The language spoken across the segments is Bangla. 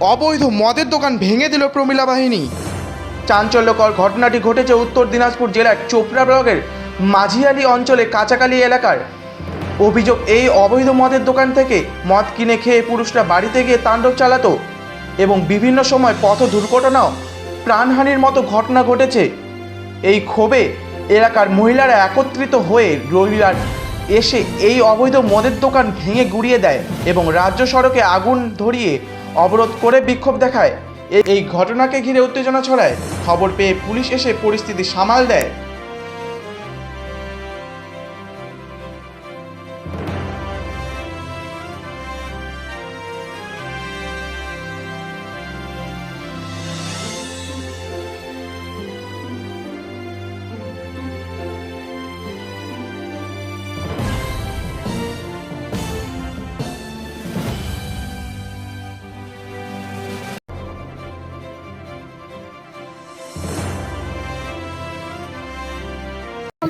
অবৈধ মদের দোকান ভেঙে দিল প্রমিলা বাহিনী। চাঞ্চল্যকর ঘটনাটি ঘটেছে উত্তর দিনাজপুর জেলার চোপড়া ব্লকের মাঝিয়ালি অঞ্চলে কাঁচাকালি এলাকার। অভিযোগ এই অবৈধ মদের দোকান থেকে মদ কিনে খেয়ে পুরুষরা বাড়িতে গিয়ে তাণ্ডব চালাতো এবং বিভিন্ন সময় পথ দুর্ঘটনাও প্রাণহানির মতো ঘটনা ঘটেছে। এই ক্ষোভে এলাকার মহিলারা একত্রিত হয়ে রবিবার এসে এই অবৈধ মদের দোকান ভেঙে গুড়িয়ে দেয় এবং রাজ্য সড়কে আগুন ধরিয়ে অবরোধ করে বিক্ষোভ দেখায়। এই ঘটনাকে ঘিরে উত্তেজনা ছড়ায়। খবর পেয়ে পুলিশ এসে পরিস্থিতি সামাল দেয়।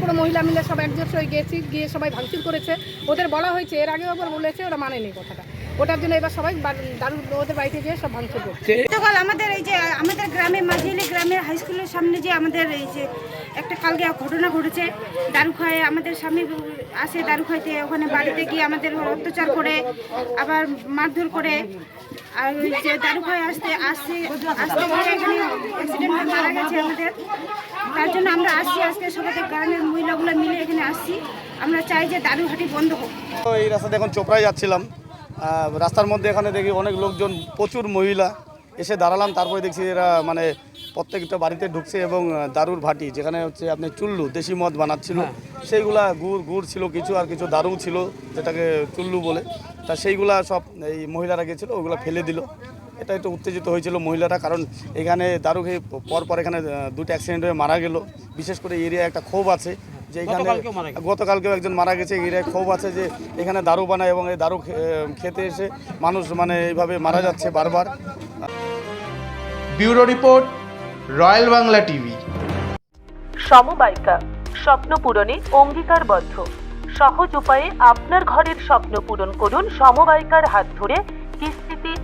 সম্পূর্ণ মহিলা মিলে সব একজোট হয়ে গেছি, গিয়ে সবাই ভাঙচুর করেছে। ওদের বলা হয়েছে, এর আগেও একবার বলেছে, ওরা মানেনি কথাটা। ওটার জন্য এবার সবাই দারু ওদের বাড়িতে গিয়ে সব ভাঙচুর করছে। গতকাল আমাদের এই যে, আমাদের গ্রামে মাঝিলি গ্রামের হাই স্কুলের সামনে যে আমাদের এই যে একটা কালকে ঘটনা ঘটেছে দারু খায় আমাদের স্বামী আসে দারু খাইতে ওখানে বাড়িতে গিয়ে আমাদের অত্যাচার করে, আবার মারধর করে, আর যে দারু খায় আসতে আসতে আসতে এখানে অ্যাক্সিডেন্ট মারা গেছে আমাদের। জন্য আমরা আসছি আজকে সবাই গ্রামের মহিলাগুলো মিলে এখানে আসছি। আমরা চাই যে দারু হাটি বন্ধ হোক। তো এই রাস্তাতে এখন চোপড়ায় যাচ্ছিলাম। রাস্তার মধ্যে এখানে দেখি অনেক লোকজন প্রচুর মহিলা। এসে দাঁড়ালাম তারপরে দেখছি এরা মানে প্রত্যেকটা বাড়িতে ঢুকছে এবং দারুর ভাটি যেখানে হচ্ছে আপনি চুল্লু দেশি মদ বানাচ্ছিল। সেইগুলা গুড় গুড় ছিল কিছু আর কিছু দারু ছিল যেটাকে চুল্লু বলে। তা সেইগুলা সব এই মহিলারা গেছিল ওগুলো ফেলে দিল। এটা একটু উত্তেজিত হয়েছিল মহিলারা কারণ এখানে দারু খেয়ে পর পর এখানে দুটো অ্যাক্সিডেন্ট হয়ে মারা গেল। বিশেষ করে এরিয়া একটা ক্ষোভ আছে যে এখানে গতকালকেও একজন মারা গেছে এরিয়ায় ক্ষোভ আছে যে এখানে দারু বানায় এবং এই দারু খে- খেতে এসে মানুষ মানে এইভাবে মারা যাচ্ছে বারবার। Bureau report royal Bangla TV. সমবায়িকা স্বপ্ন পূরণে অঙ্গীকারবদ্ধ। সহজ উপায়ে আপনার ঘরের স্বপ্ন পূরণ করুন সমবায়িকার হাত ধরে